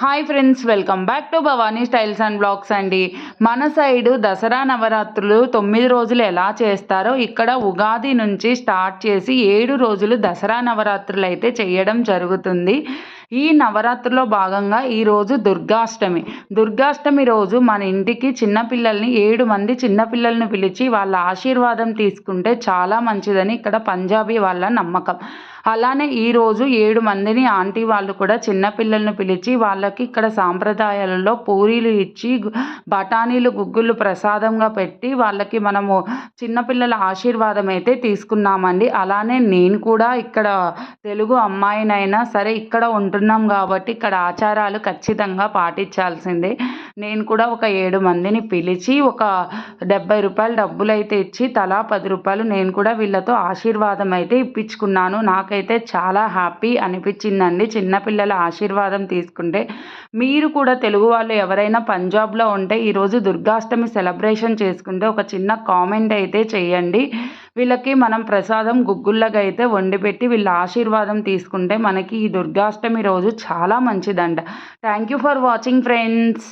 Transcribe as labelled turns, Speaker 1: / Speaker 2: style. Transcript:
Speaker 1: Hi friends welcome back to Bhavani styles and blogs అండి. మన side Dasara నవరాత్రులు తొమ్మిది రోజులు ఎలా చేస్తారో ఇక్కడ ఉగాది నుంచి స్టార్ట్ చేసి ఏడు రోజులు దసరా నవరాత్రులు అయితే చేయడం జరుగుతుంది. ఈ నవరాత్రిలో భాగంగా ఈరోజు దుర్గాష్టమి. దుర్గాష్టమి రోజు మన ఇంటికి చిన్నపిల్లల్ని ఏడు మంది చిన్నపిల్లల్ని పిలిచి వాళ్ళ ఆశీర్వాదం తీసుకుంటే చాలా మంచిదని ఇక్కడ పంజాబీ వాళ్ళ నమ్మకం. అలానే ఈరోజు ఏడు మందిని ఆంటీ వాళ్ళు కూడా చిన్నపిల్లల్ని పిలిచి వాళ్ళకి ఇక్కడ సాంప్రదాయాలలో పూరీలు ఇచ్చి బఠానీలు గుగ్గులు ప్రసాదంగా పెట్టి వాళ్ళకి మనము చిన్నపిల్లల ఆశీర్వాదం అయితే తీసుకున్నామండి. అలానే నేను కూడా ఇక్కడ తెలుగు అమ్మాయినైనా సరే ఇక్కడ ఉంటున్నాం కాబట్టి ఇక్కడ ఆచారాలు ఖచ్చితంగా పాటించాల్సిందే. నేను కూడా ఒక ఏడు మందిని పిలిచి ఒక డెబ్బై రూపాయలు డబ్బులు అయితే ఇచ్చి తలా పది రూపాయలు నేను కూడా వీళ్ళతో ఆశీర్వాదం అయితే ఇప్పించుకున్నాను. నాకైతే చాలా హ్యాపీ అనిపించిందండి చిన్నపిల్లల ఆశీర్వాదం తీసుకుంటే. మీరు కూడా తెలుగు వాళ్ళు ఎవరైనా పంజాబ్లో ఉంటే ఈరోజు దుర్గాష్టమి సెలబ్రేషన్ చేసుకుంటే ఒక చిన్న కామెంట్ అయితే చేయండి. వీళ్ళకి మనం ప్రసాదం గుగ్గుళ్ళగా అయితే వండి పెట్టి వీళ్ళ ఆశీర్వాదం తీసుకుంటే మనకి ఈ దుర్గాష్టమి రోజు చాలా మంచిదంట. Thank you for watching friends